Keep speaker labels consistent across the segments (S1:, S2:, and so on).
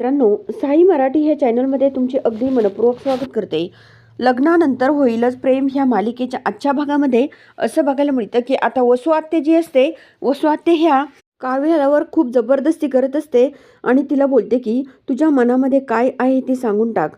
S1: मित्रांनो साई मराठी ह्या चॅनलमध्ये तुमचे अगदी मनपूर्वक स्वागत करते. लग्नानंतर होईलच प्रेम ह्या मालिकेच्या आजच्या भागामध्ये. असं बघायला मिळतं की आता वसुआत्य जी असते वसू ह्या काव्यावर खूप जबरदस्ती करत असते आणि तिला बोलते की तुझ्या मनामध्ये काय आहे ते सांगून टाक.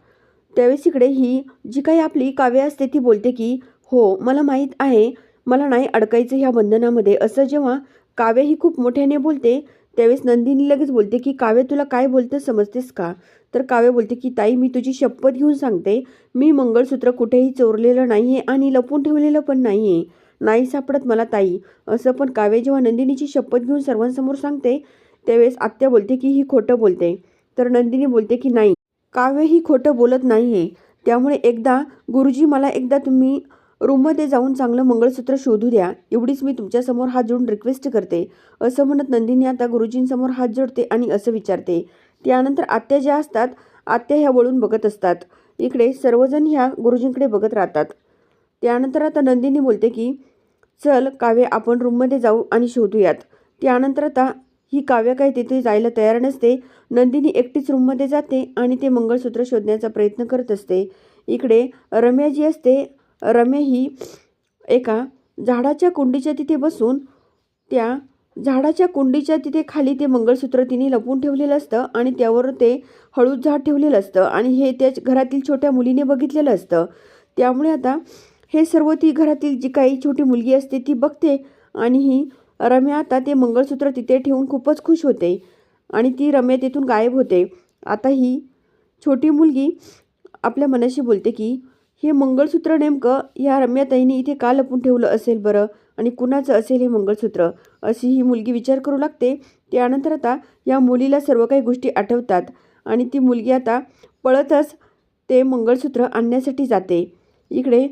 S1: त्यावेळेस इकडे ही जी काही आपली काव्य असते ती बोलते की हो मला माहीत आहे. मला नाही अडकायचं ह्या बंधनामध्ये. असं जेव्हा काव्य ही खूप मोठ्याने बोलते त्यावेळेस नंदिनी लगेच बोलते की काव्य तुला काय बोलतं समजतेस का? तर काव्य बोलते की ताई मी तुझी शपथ घेऊन सांगते. मी मंगळसूत्र कुठेही चोरलेलं नाही आहे आणि लपून ठेवलेलं पण नाही आहे नाही सापडत मला ताई. असं पण काव्य जेव्हा नंदिनीची शपथ घेऊन सर्वांसमोर सांगते त्यावेळेस आत्या बोलते की ही खोटं बोलते. तर नंदिनी बोलते की नाही काव्य ही खोटं बोलत नाही आहे त्यामुळे एकदा गुरुजी मला एकदा तुम्ही रूममध्ये जाऊन चांगलं मंगळसूत्र शोधू द्या. एवढीच मी तुमच्यासमोर हात जोडून रिक्वेस्ट करते. असं म्हणत नंदिनी आता गुरुजींसमोर हात जोडते आणि असं विचारते. त्यानंतर आत्या ज्या असतात आत्या ह्या वळून बघत असतात. इकडे सर्वजण ह्या गुरुजींकडे बघत राहतात. त्यानंतर आता नंदिनी बोलते की चल काव्य आपण रूममध्ये जाऊ आणि शोधूयात. त्यानंतर आता ही काव्य काय तिथे जायला तयार नसते. नंदिनी एकटीच रूममध्ये जाते आणि ते मंगळसूत्र शोधण्याचा प्रयत्न करत असते. इकडे रम्या जी असते रम्या ही एका झाडाच्या कुंडीच्या तिथे बसून त्या झाडाच्या कुंडीच्या तिथे खाली ते मंगळसूत्र तिने लपवून ठेवलेलं असतं आणि त्यावर ते हळूद झाड ठेवलेलं असतं आणि हे त्या घरातील छोट्या मुलीने बघितलेलं असतं. त्यामुळे आता हे सर्व ती घरातील जी काही छोटी मुलगी असते ती बघते आणि ही रम्या आता ते मंगळसूत्र तिथे ठेवून खूपच खुश होते आणि ती रम्या तिथून गायब होते. आता ही छोटी मुलगी आपल्या मनाशी बोलते की हे मंगळसूत्र नेमकं ह्या रम्याताईने इथे का लपून ठेवलं असेल बरं? आणि कुणाचं असेल हे मंगळसूत्र? अशी ही मुलगी विचार करू लागते. त्यानंतर आता या मुलीला सर्व काही गोष्टी आठवतात आणि ती मुलगी आता पळतच ते मंगळसूत्र आणण्यासाठी जाते. इकडे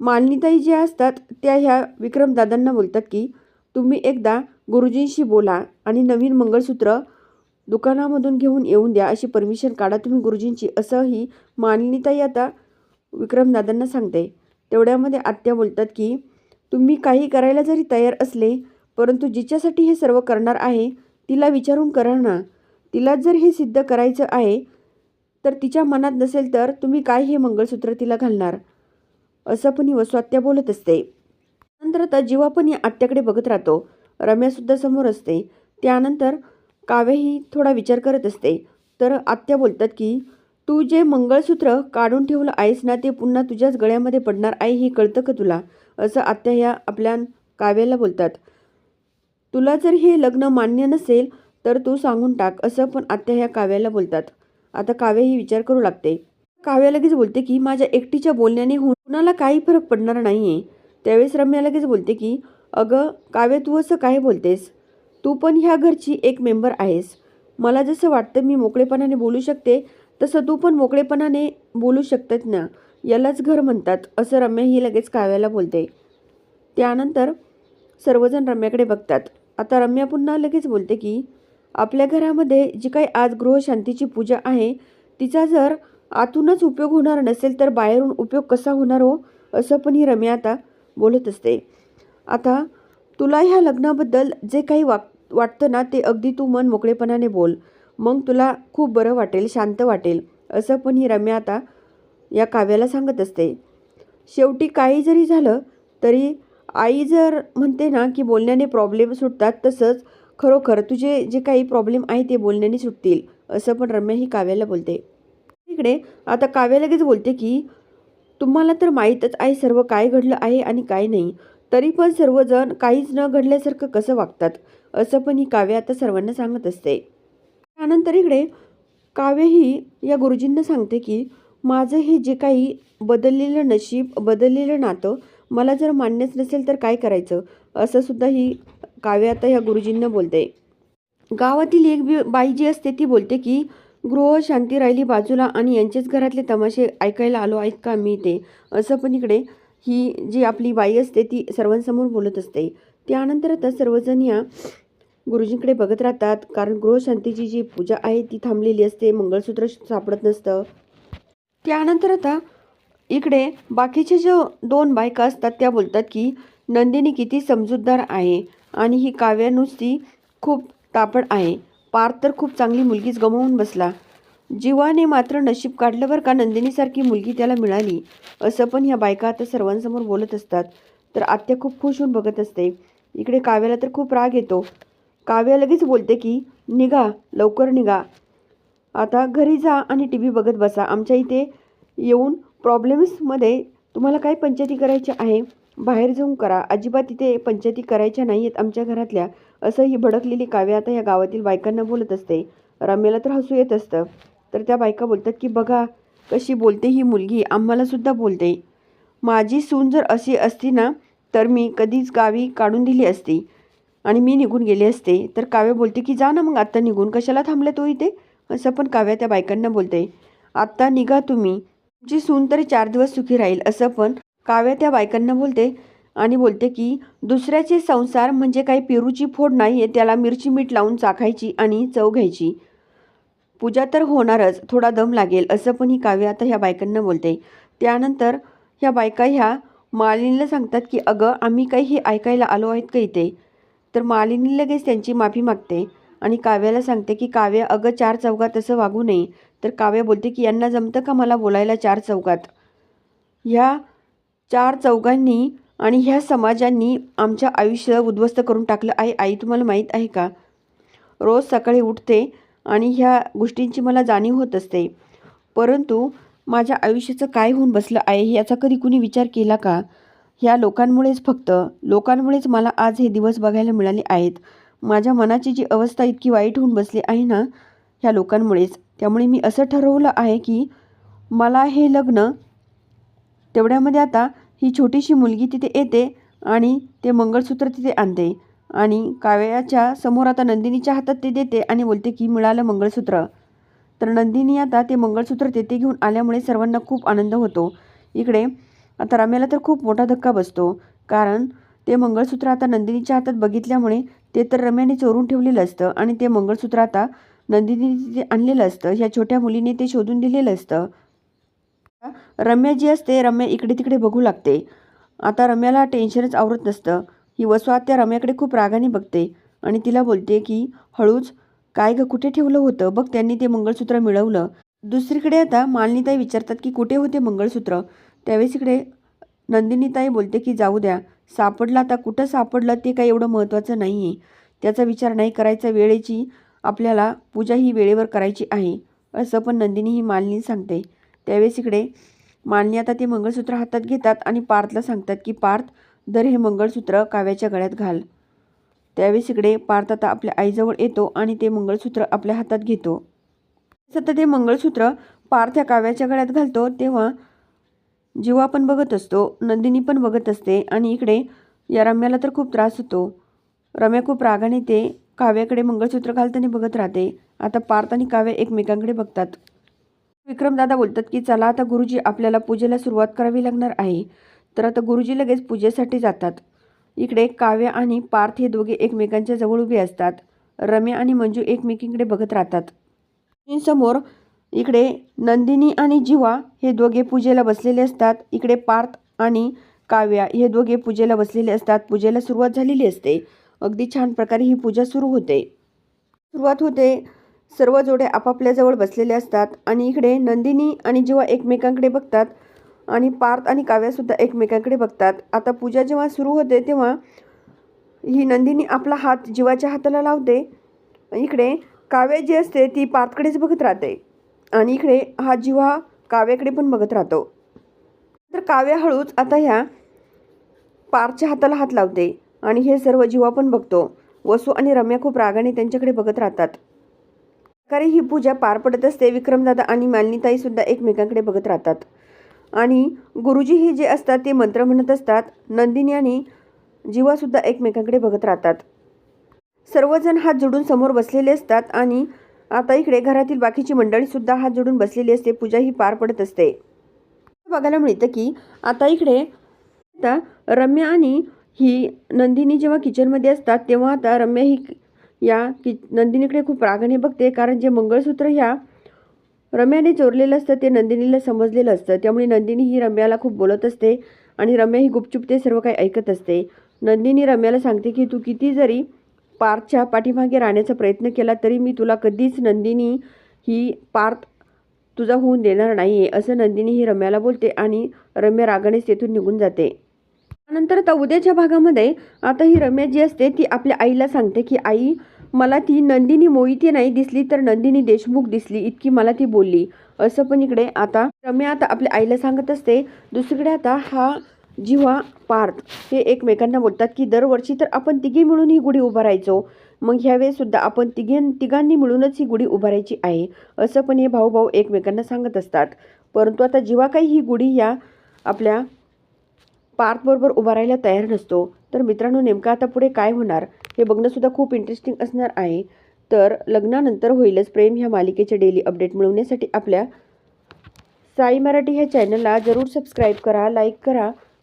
S1: मालनीताई ज्या असतात त्या ह्या विक्रमदादांना बोलतात की तुम्ही एकदा गुरुजींशी बोला आणि नवीन मंगळसूत्र दुकानामधून घेऊन येऊन द्या. अशी परमिशन काढा तुम्ही गुरुजींची. असंही मालनीताई आता विक्रमदादांना सांगते. तेवढ्यामध्ये आत्या बोलतात की तुम्ही काही करायला जरी तयार असले परंतु जिच्यासाठी हे सर्व करणार आहे तिला विचारून करा ना. तिला जर हे सिद्ध करायचं आहे तर तिच्या मनात नसेल तर तुम्ही काय हे मंगळसूत्र तिला घालणार? असं पण ही वसुआत्या बोलत असते. नंतर आता जेव्हा पण या आत्याकडे बघत राहतो. रम्यासुद्धा समोर असते. त्यानंतर काव्याही थोडा विचार करत असते. तर आत्या बोलतात की तू जे मंगळसूत्र काढून ठेवलं आहेस ना ते पुन्हा तुझ्याच गळ्यामध्ये पडणार आहे हे कळतं का तुला? असं आत्या ह्या आपल्या काव्याला बोलतात. तुला जर हे लग्न मान्य नसेल तर तू सांगून टाक असं पण आत्या ह्या काव्याला बोलतात. आता काव्य ही विचार करू लागते. काव्या लगेच बोलते की माझ्या एकटीच्या बोलण्याने कुणाला काही फरक पडणार नाही आहे त्यावेळेस रम्या लगेच बोलते की अगं काव्य तू असं काय बोलतेस? तू पण ह्या घरची एक मेंबर आहेस. मला जसं वाटतं मी मोकळेपणाने बोलू शकते तसं तू पण मोकळेपणाने बोलू शकतात ना. यालाच घर म्हणतात असं रम्या ही लगेच काव्याला बोलते. त्यानंतर सर्वजण रम्याकडे बघतात. आता रम्या पुन्हा लगेच बोलते की आपल्या घरामध्ये जी काही आज गृहशांतीची पूजा आहे तिचा जर आतूनच उपयोग होणार नसेल तर बाहेरून उपयोग कसा होणार हो? असं पण ही रम्या आता बोलत असते. आता तुला ह्या लग्नाबद्दल जे काही वाक वाटतं ना ते अगदी तू मन मोकळेपणाने बोल. मग तुला खूप बरं वाटेल शांत वाटेल. असं पण ही रम्या आता या काव्याला सांगत असते. शेवटी काही जरी झालं तरी आई जर म्हणते ना की बोलण्याने प्रॉब्लेम सुटतात तसंच खरोखर तुझे जे काही प्रॉब्लेम आहे ते बोलण्याने सुटतील असं पण रम्या ही काव्याला बोलते. इकडे आता काव्या लगेच बोलते की तुम्हाला तर माहीतच आहे सर्व काय घडलं आहे आणि काय नाही. तरी पण सर्वजण काहीच न घडल्यासारखं कसं वागतात? असं पण ही काव्य आता सर्वांना सांगत असते. त्यानंतर इकडे काव्य ही या गुरुजींना सांगते की माझं हे जे काही बदललेलं नशीब बदललेलं नातं मला जर मान्यच नसेल तर काय करायचं? असं सुद्धा ही काव्य आता ह्या गुरुजींना बोलते. गावातील एक बी बाई जी असते ती बोलते की गृह शांती राहिली बाजूला आणि यांचेच घरातले तमाशे ऐकायला आलो आहेत का मी ते असं पण इकडे ही जी आपली बाई असते ती सर्वांसमोर बोलत असते. त्यानंतर आता सर्वजण या गुरुजींकडे बघत राहतात. कारण गृहशांतीची जी पूजा आहे ती थांबलेली असते. मंगळसूत्र सापडत नसतं. त्यानंतर आता इकडे बाकीचे जे दोन बायका असतात त्या बोलतात की नंदिनी किती समजूतदार आहे आणि ही काव्या नुसती खूप तापड आहे. पार तर खूप चांगली मुलगीच गमावून बसला. जीवाने मात्र नशीब काढलं बरं का नंदिनीसारखी मुलगी त्याला मिळाली. असं पण ह्या बायका आता सर्वांसमोर बोलत असतात. तर आत्या खूप खुश होऊन बघत असते. इकडे काव्याला तर खूप राग येतो. काव्या लगेच बोलते की निघा लवकर निघा. आता घरी जा आणि टी व्ही बघत बसा. आमच्या इथे येऊन प्रॉब्लेम्समध्ये तुम्हाला काय पंचायती करायची आहे? बाहेर जाऊन करा. अजिबात इथे पंचायती करायच्या नाही आहेत आमच्या घरातल्या. असं ही भडकलेली काव्य आता या गावातील बायकांना बोलत असते. रम्याला तर हसू येत असतं. तर त्या बायका बोलतात की बघा कशी बोलते ही मुलगी. आम्हालासुद्धा बोलते. माझी सून जर अशी असती ना तर मी कधीच गावी काढून दिली असती. आणि मी निघून गेले असते. तर काव्य बोलते की जा ना मग आत्ता निघून. कशाला थांबलं तो इथे? असं पण काव्या त्या बायकांना बोलते. आत्ता निघा तुम्ही. तुमची सून तरी चार दिवस सुखी राहील. असं पण काव्या त्या बायकांना बोलते. आणि बोलते की दुसऱ्याचे संसार म्हणजे काही पेरूची फोड नाही आहे त्याला मिरची मीठ लावून चाखायची आणि चव घ्यायची. पूजा तर होणारच. थोडा दम लागेल. असं पण ही काव्य आता ह्या बायकांना बोलते. त्यानंतर ह्या बायका ह्या मालिनीला सांगतात की अगं आम्ही काही हे ऐकायला आलो आहेत का इथे? तर मालिनी लगेच त्यांची माफी मागते आणि काव्याला सांगते की काव्य अगं चार चौकात असं वागू नये तर काव्य बोलते की यांना जमतं का मला बोलायला चार चौकात ह्या चार चौघांनी आणि ह्या समाजांनी आमच्या आयुष्य उद्ध्वस्त करून टाकलं आहे. आई तुम्हाला माहीत आहे का? रोज सकाळी उठते आणि ह्या गोष्टींची मला जाणीव होत असते. परंतु माझ्या आयुष्याचं काय होऊन बसलं आहे याचा कधी कुणी विचार केला का? ह्या लोकांमुळेच फक्त. लोकांमुळेच मला आज हे दिवस बघायला मिळाले आहेत. माझ्या मनाची जी अवस्था इतकी वाईट होऊन बसली आहे ना ह्या लोकांमुळेच. त्यामुळे मी असं ठरवलं आहे की मला हे लग्न तेवढ्यामध्ये आता ही छोटीशी मुलगी तिथे येते आणि ते मंगळसूत्र तिथे आणते आणि काव्याच्या समोर आता नंदिनीच्या हातात ते देते आणि बोलते की मिळालं मंगळसूत्र. तर नंदिनी आता ते मंगळसूत्र तेथे घेऊन आल्यामुळे सर्वांना खूप आनंद होतो. इकडे आता रम्याला तर खूप मोठा धक्का बसतो. कारण ते मंगळसूत्र आता नंदिनीच्या हातात बघितल्यामुळे ते तर रम्याने चोरून ठेवलेलं असतं आणि ते मंगळसूत्र आता नंदिनीने ते आणलेलं असतं ह्या छोट्या मुलीने ते शोधून दिलेलं असतं. रम्या जी असते रम्या इकडे तिकडे बघू लागते. आता रम्याला टेन्शनच आवरत नसतं. ही वसुआत त्या रम्याकडे खूप रागाने बघते आणि तिला बोलते की हळूच काय ग कुठे ठेवलं होतं? बघ त्यांनी ते मंगळसूत्र मिळवलं. दुसरीकडे आता मालनीताई विचारतात की कुठे होते मंगळसूत्र? त्यावेळेस इकडे नंदिनीताई बोलते की जाऊ द्या. सापडला आता कुठं सापडलं ते काही एवढं महत्त्वाचं नाही आहे त्याचा विचार नाही करायचा. वेळेची आपल्याला पूजा ही वेळेवर करायची आहे. असं पण नंदिनी ही मालिनी सांगते. त्यावेळेस इकडे मालिनी आता ते मंगळसूत्र हातात घेतात आणि पार्थला सांगतात की पार्थ दर हे मंगळसूत्र काव्याच्या गळ्यात घाल. त्यावेळेस इकडे पार्थ आता आपल्या आईजवळ येतो आणि ते मंगळसूत्र आपल्या हातात घेतो. सतत ते मंगळसूत्र पार्थ या काव्याच्या गळ्यात घालतो. तेव्हा जीवा पण बघत असतो नंदिनी पण बघत असते आणि इकडे या रम्याला तर खूप त्रास होतो. रम्या खूप रागाने ते काव्याकडे मंगळसूत्र घालताना बघत राहते. आता पार्थ आणि काव्य एकमेकांकडे बघतात. विक्रमदादा बोलतात की चला आता गुरुजी आपल्याला पूजेला सुरुवात करावी लागणार आहे. तर आता गुरुजी लगेच पूजेसाठी जातात. इकडे काव्य आणि पार्थ हे दोघे एकमेकांच्या जवळ उभे असतात. रम्या आणि मंजू एकमेकींकडे बघत राहतात. समोर इकडे नंदिनी आणि जिवा हे दोघे पूजेला बसलेले असतात. इकडे पार्थ आणि काव्या हे दोघे पूजेला बसलेले असतात. पूजेला सुरुवात झालेली असते. अगदी छान प्रकारे ही पूजा सुरू होते. सुरुवात होते. सर्व जोडे आपापल्याजवळ बसलेले असतात आणि इकडे नंदिनी आणि जेव्हा एकमेकांकडे बघतात आणि पार्थ आणि काव्यासुद्धा एकमेकांकडे बघतात. आता पूजा जेव्हा सुरू होते तेव्हा ही नंदिनी आपला हात जीवाच्या हाताला लावते. इकडे काव्य जी असते ती पार्थकडेच बघत राहते. आणि इकडे हा जिव्हा काव्याकडे पण बघत राहतो. तर काव्य हळूच आता ह्या पारच्या हाताला हात लावते आणि हे सर्व जिवा पण बघतो. वसू आणि रम्या खूप रागाने त्यांच्याकडे बघत राहतात. प्रकारे ही पूजा पार पडत असते विक्रमदादा आणि मालनीताईसुद्धा एकमेकांकडे बघत राहतात. आणि गुरुजी हे जे असतात ते मंत्र म्हणत असतात. नंदिनी आणि जीवासुद्धा एकमेकांकडे बघत राहतात. सर्वजण हात जोडून समोर बसलेले असतात आणि आता इकडे घरातील बाकीची मंडळीसुद्धा हात जोडून बसलेली असते. पूजा ही पार पडत असते. बघायला मिळतं की आता इकडे आता रम्या आणि ही नंदिनी जेव्हा किचनमध्ये असतात तेव्हा आता रम्या ही या कि नंदिनीकडे खूप रागाने बघते. कारण जे मंगळसूत्र ह्या रम्याने चोरलेलं असतं ते नंदिनीला समजलेलं असतं. त्यामुळे नंदिनी ही रम्याला खूप बोलत असते आणि रम्या ही गुपचुप ते सर्व काही ऐकत असते. नंदिनी रम्याला सांगते की तू किती जरी पार्थच्या पाठीमागे राहण्याचा प्रयत्न केला तरी मी तुला कधीच नंदिनी ही पार्थ तुझा होऊन देणार नाही आहे असं नंदिनी ही रम्याला बोलते आणि रम्या रागानेच तेथून निघून जाते. नंतर आता उद्याच्या भागामध्ये आता ही रम्या जी असते ती आपल्या आईला सांगते की आई मला ती नंदिनी मोहिते नाही दिसली तर नंदिनी देशमुख दिसली इतकी मला ती बोलली. असं पण इकडे आता रम्या आता आपल्या आईला सांगत असते. दुसरीकडे आता हा जिव्हा पार्थ हे एकमेकांना बोलतात की दरवर्षी तर आपण तिघे मिळून ही गुढी उभारायचो. मग ह्यावेळेसुद्धा आपण तिघे तिघांनी मिळूनच ही गुढी उभारायची आहे. असं पण हे भाऊ भाऊ एकमेकांना सांगत असतात. परंतु आता जेव्हा काही ही गुढी या आपल्या पार्थबरोबर उभारायला तयार नसतो तर मित्रांनो नेमकं आता पुढे काय होणार हे बघणंसुद्धा खूप इंटरेस्टिंग असणार आहे. तर लग्नानंतर होईलच प्रेम ह्या मालिकेचे डेली अपडेट मिळवण्यासाठी आपल्या साई मराठी ह्या चॅनलला जरूर सबस्क्राईब करा लाईक करा.